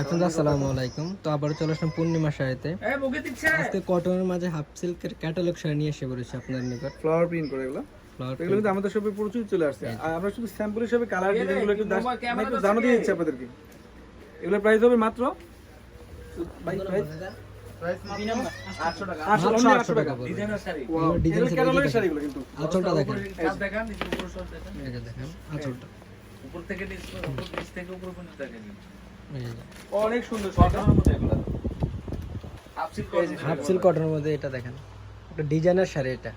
এখন আসসালামু আলাইকুম। তো আবারও চলে আসলাম পূর্ণিমা শাড়িতে। আজকে কটনের মাঝে হাফ সিল্কের ক্যাটালগ শাড়ি নিয়ে এসে পড়েছি আপনার নিকট। ফ্লাওয়ার প্রিন্ট করে এগুলো। ফ্লাওয়ার এগুলো কিন্তু আমাদের শপে প্রচুর চলে আসছে। আর আমরা শুধু স্যাম্পল হিসেবে কালার ডিজাইন একটু দাস- মানে একটু জানো দিয়ে দিচ্ছি আপনাদেরকে। এগুলো প্রাইস হবে মাত্র ভাই টাকা। আটশো মাত্র only 800 আটশো টাকা। টাকা পড়বে। ডিজাইনের শাড়ি। Wow, এগুলো design এগুলো শাড়ি ক্যাটালগের দেখেন। শাড়িগুলো কিন্তু। আঁচলটা দেখেন। কাজ দেখান নিচে উপর থেকে নিচ উপর থেকে উপর পর্যন্ত দেখেন। অনেক সুন্দর শাড়িটা কটনের মধ্যে এগুলো। আপসিল হাফ সিল্ক কটনের মধ্যে এটা দেখেন। একটা ডিজাইনের শাড়ি এটা।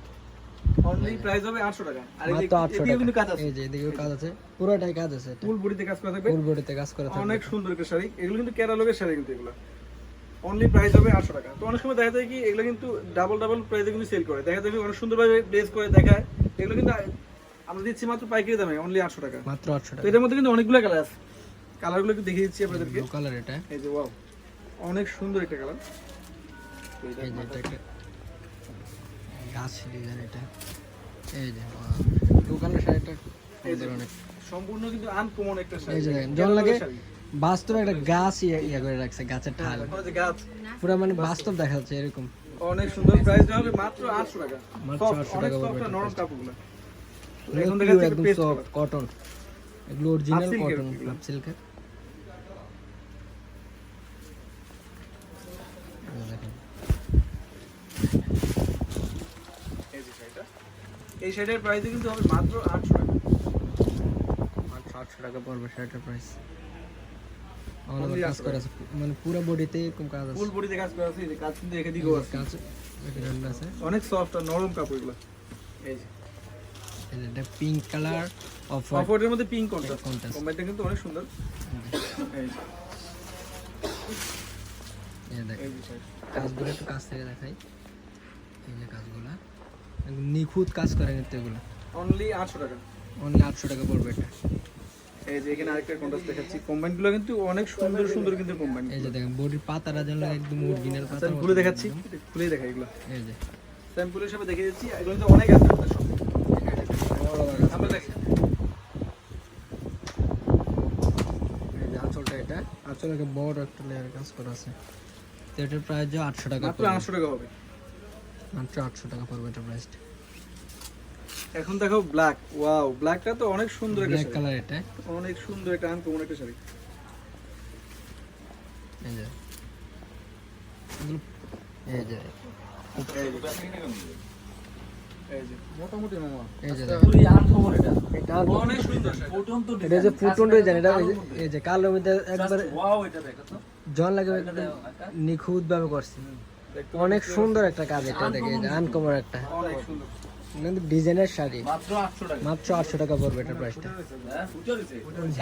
অনলি প্রাইস হবে 800 টাকা। আর এই যে মাত্র আটশো এদিকে কিন্তু কাজ টাকা আছে। এই যে এদিকেও কাজ আছে। পুরোটাই কাজ আছে এটা। ফুল বডিতে কাজ করা থাকবে। ফুল বডিতে কাজ করা থাকবে। অনেক সুন্দর একটা শাড়ি। এগুলো কিন্তু ক্যাটালগের শাড়ি কিন্তু এগুলো। অনলি প্রাইস হবে 800 টাকা। তো অনেক সময় দেখা যায় কি এগুলো কিন্তু ডাবল ডাবল প্রাইসে কিন্তু সেল করে। দেখা যায় অনেক সুন্দরভাবে ড্রেস করে দেখায়। এগুলো কিন্তু আমরা দিচ্ছি মাত্র পাইকারি দামে অনলি 800 টাকা। মাত্র আটশো তো টাকা। এটার মধ্যে কিন্তু অনেকগুলো কালার আছে। কালারগুলো একটু দেখিয়ে দিচ্ছি আপনাদেরকে। কালার এটা। এই যে ওয়াও অনেক সুন্দর একটা কালার। এই যে এটা গাছ ডিজাইন এটা। এই যে ব্লু কালার শাড়িটা এই যে অনেক। সম্পূর্ণ কিন্তু আনকমন একটা শাড়ি। বাস্তবে একটা গাছ ইয়ে ইয়ে করে রাখছে গাছের ঠাল ওই যে গাছ। পুরো মানে বাস্তব দেখা যাচ্ছে এরকম। অনেক সুন্দর প্রাইস হবে মাত্র 800 টাকা। মাত্র 800 টাকা নরম। কাপড়গুলো। এখন pure দেখাচ্ছি একদম সফট কটন এগুলো অরিজিনাল কটন এগুলো। সিল্কের এই শাড়িটার প্রাইস কিন্তু হবে মাত্র 800 টাকা। মাত্র আটশো টাকা পড়বে শার্টের প্রাইস আমাদের কাজ করা আছে। মানে পুরো বডিতে এরকম কাজ আছে। ফুল বডিতে কাজ করা আছে। কাজ কিন্তু এখানে দিকেও আছে। কাজ আছে। অনেক সফট আর নরম কাপড়গুলো। এই যে। এটা পিঙ্ক কালার অফ মধ্যে পিঙ্ক কন্ট্রাস্ট। কম্বাইনটা কিন্তু অনেক সুন্দর। এই দেখেন। কাজগুলো একটু কাছ থেকে দেখাই। এই যে কাজগুলো। নিখুঁত কাজ করে কিন্তু এগুলো। অনলি 800 টাকা। অনলি আটশো টাকা পড়বে এটা। এই যে এখানে আরেকটা কন্ট্রাস্ট দেখাচ্ছি। কম্বাইনগুলো কিন্তু অনেক সুন্দর সুন্দর কিন্তু কম্বাইন এই যে দেখেন বডির পাতাটা যেন একদম অরিজিনাল পাতা খুলে দেখাচ্ছি। খুলে দেখাই এগুলো। এই যে। স্যাম্পল হিসেবে দেখিয়ে দিচ্ছি। এগুলো কিন্তু অনেক আছে আমাদের শপে আমরা দেখি এই যে আঁচলটা এটা আঁচল বড় একটা লেয়ার কাজ করা আছে তো এটার প্রাইস যে আটশো টাকা। 800 টাকা হবে আটশো টাকা পড়বে এটার প্রাইসটা এখন দেখো ব্ল্যাক ওয়াও ব্ল্যাকটা তো অনেক সুন্দর ব্ল্যাক কালার এটা অনেক সুন্দর একটা আনকমন একটা শাড়ি এই যে এই যে নিখুঁত ভাবে করছে। অনেক সুন্দর একটা কাজ এটা দেখে এই আনকমন একটা। কিন্তু ডিজাইনের শাড়ি। মাত্র 800 টাকা। মাত্র আটশো টাকা পড়বে এটার প্রাইসটা হ্যাঁ ফুটে রয়েছে।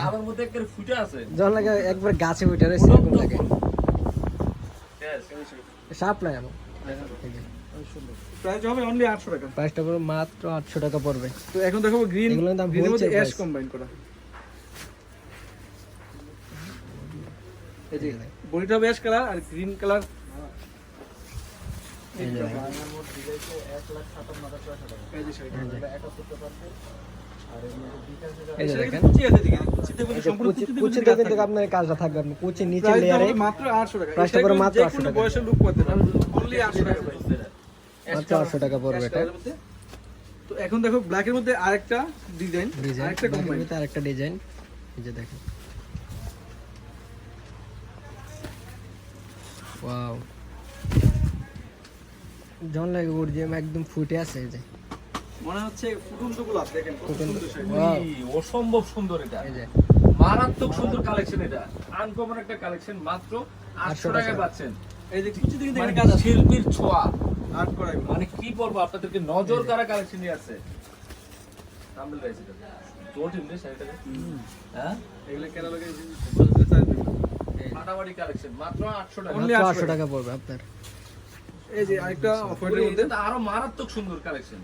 আবার মধ্যে একটা ফুটে আছে। জন লাগে একবার গাছে উঠে এরকম লাগে। সাপ নাই আমার। প্রাইস হবে অনলি 800 টাকা। প্রাইসটা পড়বে মাত্র আটশো টাকা পড়বে। তো এখন দেখো গ্রিন গ্রিনের মধ্যে অ্যাশ কম্বাইন করা। এই যে বডিটা অ্যাশ কালার আর গ্রিন কালার এই যে দেখেন। এই যে শাড়িটা। এই যে দেখেন। কিন্তু কুচি আছে দিকে কুচিতে এই বলে যে সম্পূর্ণ কুচি- কুচিতে কুচিতে কুচিতে কিন্তু আপনার কাজটা থাকবে। আপনি নিচে লেয়ারে মাত্র 800 টাকা। প্রাইসটা মাত্র যে 800 টাকা। বয়সের লুক করতে পারবে অনলি 800 টাকা আটশো টাকা পড়বে এটা। তো এখন দেখো ব্ল্যাকের মধ্যে আরেকটা ডিজাইন আরেকটা কম্বাইন আরেকটা ডিজাইন এই যে দেখেন। ওয়াও জন লাগে অরিজিনাল একদম ফুটে আছে এই যে। মনে হচ্ছে ফুটন্ত গোলাপ দেখেন কত ফুটন্ত- সুন্দর অসম্ভব সুন্দর এটা। এই যে। মারাত্মক সুন্দর কালেকশন এটা। আনকমন একটা কালেকশন মাত্র 800 টাকা। টাকায় পাচ্ছেন। এই যে কুচিতে কিন্তু মানে কাজ শিল্পীর ছোঁয়া। আর্ট মানে কি বলব আপনাদেরকে নজর কারা কালেকশন নিয়ে তামিল রাইস এটা রে হ্যাঁ? এগুলো ক্যাটালগে বলতে ফাটাফাটি কালেকশন মাত্র 800 টাকা। 800 টাকা। পড়বে আপনার। এই যে আরেকটা অফারের মধ্যে। আরও মারাত্মক সুন্দর কালেকশন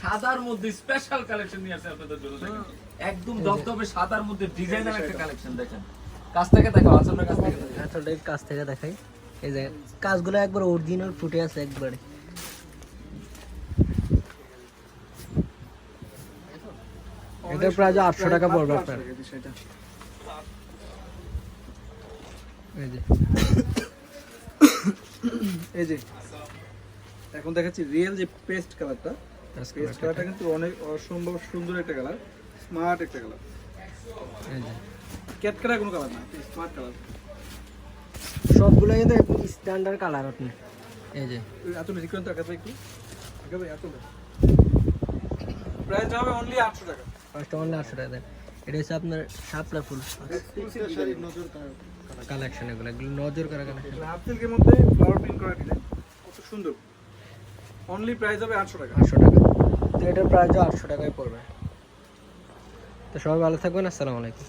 সাদার মধ্যে স্পেশাল কালেকশন নিয়ে আসছে আপনাদের জন্য দেখেন। একদম দপদপে সাদার মধ্যে ডিজাইনার একটা কালেকশন দেখেন। কাছ থেকে দেখো আসলে কাছ থেকে? দেখো আসলে কাছ থেকে দেখাই। এই যে কাজগুলো একবার অরিজিনাল ফুটে আছে একবারে। এটার প্রাইস আটশো টাকা পড়বে আপনার। এই যে। এই যে এখন দেখাচ্ছি রিয়েল যে পেস্ট কালারটা পেস্ট কালারটা কিন্তু অনেক অসম্ভব সুন্দর একটা কালার স্মার্ট একটা কালার এই যে। ক্যাটকাটা কোনো কালার না স্মার্ট কালার সবগুলো কিন্তু স্ট্যান্ডার্ড কালার আপনি। এই যে। এত বেশি করে টাকা একটু এত প্রাইস হবে অনলি আটশো টাকা। ফার্স্ট অনলি আটশো টাকা দেন এটা হচ্ছে আপনার শাপলা ফুল। কালেকশন এগুলো এগুলো নজর করা কালেকশন হাফ সিল্কের মধ্যে ফ্লাওয়ার প্রিন্ট করা ডিজাইন কত সুন্দর। অনলি প্রাইস হবে আটশো টাকা। আটশো টাকা। তো এটার প্রাইস আটশো টাকায় পড়বে। তো সবাই ভালো থাকবেন আসসালামু আলাইকুম।